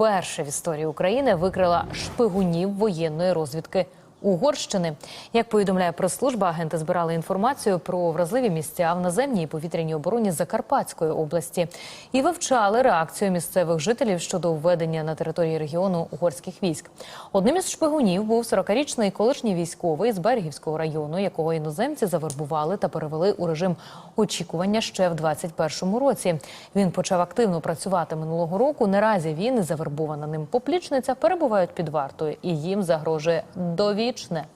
вперше в історії України викрила шпигунів воєнної розвідки Угорщини. Як повідомляє прес-служба, агенти збирали інформацію про вразливі місця в наземній повітряній обороні Закарпатської області і вивчали реакцію місцевих жителів щодо введення на території регіону угорських військ. Одним із шпигунів був 40-річний колишній військовий з Берегівського району, якого іноземці завербували та перевели у режим очікування ще в 21-му році. Він почав активно працювати минулого року. Наразі він і завербована ним поплічниця перебувають під вартою, і їм загрожує довічне.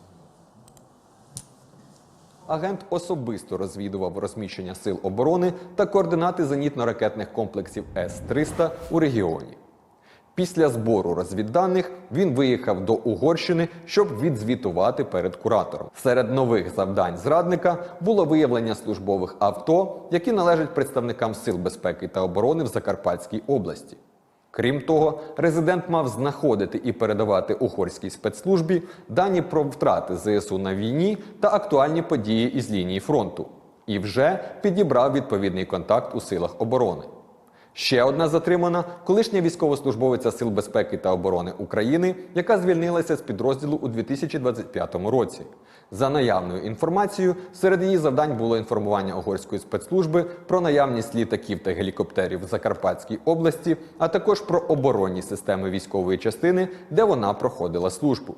Агент особисто розвідував розміщення сил оборони та координати зенітно-ракетних комплексів С-300 у регіоні. Після збору розвідданих він виїхав до Угорщини, щоб відзвітувати перед куратором. Серед нових завдань зрадника було виявлення службових авто, які належать представникам сил безпеки та оборони в Закарпатській області. Крім того, резидент мав знаходити і передавати угорській спецслужбі дані про втрати ЗСУ на війні та актуальні події із лінії фронту. І вже підібрав відповідний контакт у силах оборони. Ще одна затримана колишня військовослужбовиця Сил безпеки та оборони України, яка звільнилася з підрозділу у 2025 році. За наявною інформацією, серед її завдань було інформування угорської спецслужби про наявність літаків та гелікоптерів в Закарпатській області, а також про оборонні системи військової частини, де вона проходила службу.